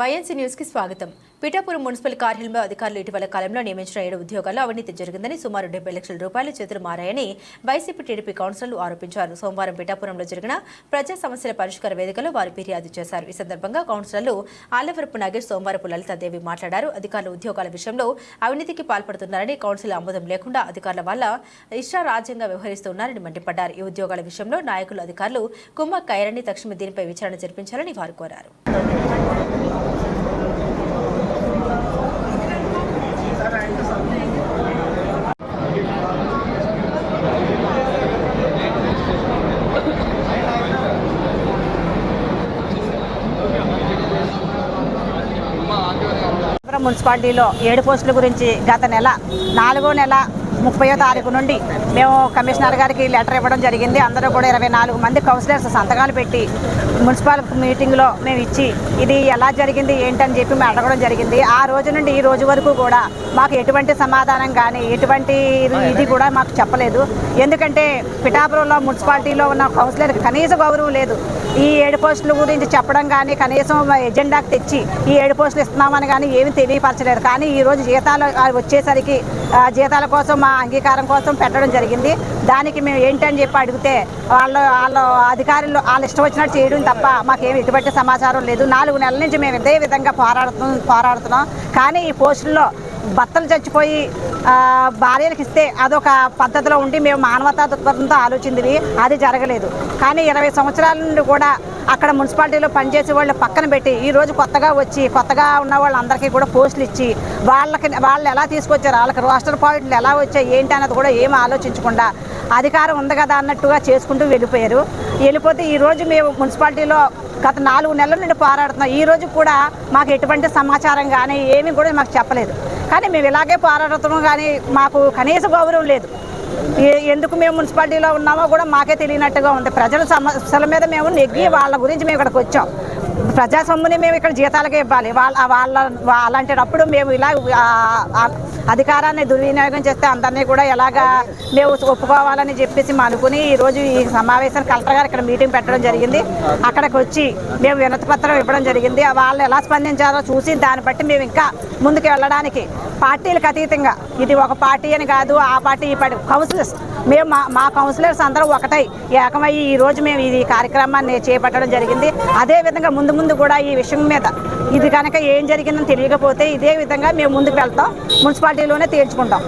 YNC న్యూస్కి స్వాగతం. Pithapuram municipal కార్యాలయంలో అధికారులు ఇటీవల కాలంలో నియమించిన ఏడు ఉద్యోగాల్లో అవినీతి జరిగిందని సుమారు డెబ్బై లక్షల రూపాయలు చేతులు మారాయని వైసీపీ టీడీపీ కౌన్సిలర్లు ఆరోపించారు. సోమవారం పిఠాపురంలో జరిగిన ప్రజా సమస్యల పరిష్కార వేదికలో వారు ఫిర్యాదు చేశారు. ఈ సందర్భంగా కౌన్సిలర్లు ఆలవరపు నాగేష్ సోమవారపు లలితాదేవి మాట్లాడారు. అధికారులు ఉద్యోగాల విషయంలో అవినీతికి పాల్పడుతున్నారని కౌన్సిల్ ఆమోదం లేకుండా అధికారుల వల్ల ఇష్టారాజ్యంగా వ్యవహరిస్తున్నారని మండిపడ్డారు. ఈ ఉద్యోగాల విషయంలో నాయకులు అధికారులు కుమ్మక్కయ్యారని తక్షణమే దీనిపై విచారణ జరిపించాలని వారు కోరారు. మున్సిపాలిటీలో ఏడు పోస్టుల గురించి గత నెల నాలుగో నెల ముప్పయో తారీఖు నుండి మేము కమిషనర్ గారికి లెటర్ ఇవ్వడం జరిగింది. అందరూ కూడా ఇరవై నాలుగు మంది కౌన్సిలర్స్ సంతకాలు పెట్టి మున్సిపల్ మీటింగ్లో మేము ఇచ్చి ఇది ఎలా జరిగింది ఏంటని చెప్పి మేము అడగడం జరిగింది. ఆ రోజు నుండి ఈ రోజు వరకు కూడా మాకు ఎటువంటి సమాధానం కానీ ఎటువంటి ఇది కూడా మాకు చెప్పలేదు. ఎందుకంటే పిఠాపురంలో మున్సిపాలిటీలో ఉన్న కౌన్సిలర్ కనీస గౌరవం లేదు. ఈ ఏడు పోస్టుల గురించి చెప్పడం కానీ కనీసం ఎజెండాకు ఎజెండాకి తెచ్చి ఈ ఏడు పోస్టులు ఇస్తున్నామని కానీ ఏమీ తెలియపరచలేదు. కానీ ఈరోజు జీతాలు వచ్చేసరికి జీతాల కోసం మా అంగీకారం కోసం పెట్టడం జరిగింది. దానికి మేము ఏంటని చెప్పి అడిగితే వాళ్ళు వాళ్ళ అధికారులు వాళ్ళు ఇష్టం వచ్చినట్టు చేయడం తప్ప మాకేమి ఎటువంటి సమాచారం లేదు. నాలుగు నెలల నుంచి మేము ఇదే విధంగా పోరాడుతు పోరాడుతున్నాం. కానీ ఈ పోస్టుల్లో భర్తలు చచ్చిపోయి భార్యలకు ఇస్తే అదొక పద్ధతిలో ఉండి మేము మానవతా దృక్పథంతో ఆలోచింది అది జరగలేదు. కానీ ఇరవై సంవత్సరాల నుండి కూడా అక్కడ మున్సిపాలిటీలో పనిచేసే వాళ్ళు పక్కన పెట్టి ఈ రోజు కొత్తగా వచ్చి కొత్తగా ఉన్న వాళ్ళందరికీ కూడా పోస్టులు ఇచ్చి వాళ్ళకి వాళ్ళు ఎలా తీసుకొచ్చారు వాళ్ళకి రోస్టర్ పాయింట్లు ఎలా వచ్చాయి ఏంటి అన్నది కూడా ఏం ఆలోచించకుండా అధికారం ఉంది కదా అన్నట్టుగా చేసుకుంటూ వెళ్ళిపోయారు. వెళ్ళిపోతే ఈరోజు మేము మున్సిపాలిటీలో గత నాలుగు నెలల నుండి పోరాడుతున్నాం. ఈ రోజు కూడా మాకు ఎటువంటి సమాచారం కానీ ఏమీ కూడా మాకు చెప్పలేదు. కానీ మేము ఇలాగే పోరాడుతున్నాం కానీ మాకు కనీస గౌరవం లేదు. ఏ- ఎందుకు మేము మున్సిపాలిటీలో ఉన్నామో కూడా మాకే తెలియనట్టుగా ఉంది. ప్రజల సమస్యల మీద మేము నెగ్గి వాళ్ళ గురించి మేము ఇక్కడికి వచ్చాం. ప్రజా సొమ్ముని మేము ఇక్కడ జీతాలకే ఇవ్వాలి. వాళ్ళ వాళ్ళ అలాంటిప్పుడు మేము ఇలా అధికారాన్ని దుర్వినియోగం చేస్తే అందరినీ కూడా ఎలాగా మేము ఒప్పుకోవాలని చెప్పేసి మా అనుకుని ఈరోజు ఈ సమావేశాన్ని కలెక్టర్ గారు ఇక్కడ మీటింగ్ పెట్టడం జరిగింది. అక్కడికి వచ్చి మేము వినతి పత్రం ఇవ్వడం జరిగింది. వాళ్ళు ఎలా స్పందించారో చూసి దాన్ని బట్టి మేము ఇంకా ముందుకు వెళ్ళడానికి పార్టీలకు అతీతంగా ఇది ఒక పార్టీ అని కాదు ఆ పార్టీ ఈ పార్టీ కౌన్సిలర్స్ మేము మా మా కౌన్సిలర్స్ అందరూ ఒకటై. ఏకమయ్యి ఈ రోజు మేము ఇది కార్యక్రమాన్ని చేపట్టడం జరిగింది. అదే విధంగా ముందు ముందు కూడా ఈ విషయం మీద ఇది కనుక ఏం జరిగిందని తెలియకపోతే ఇదే విధంగా మేము ముందుకు వెళ్తాం. మున్సిపాలిటీలోనే తీర్చుకుంటాం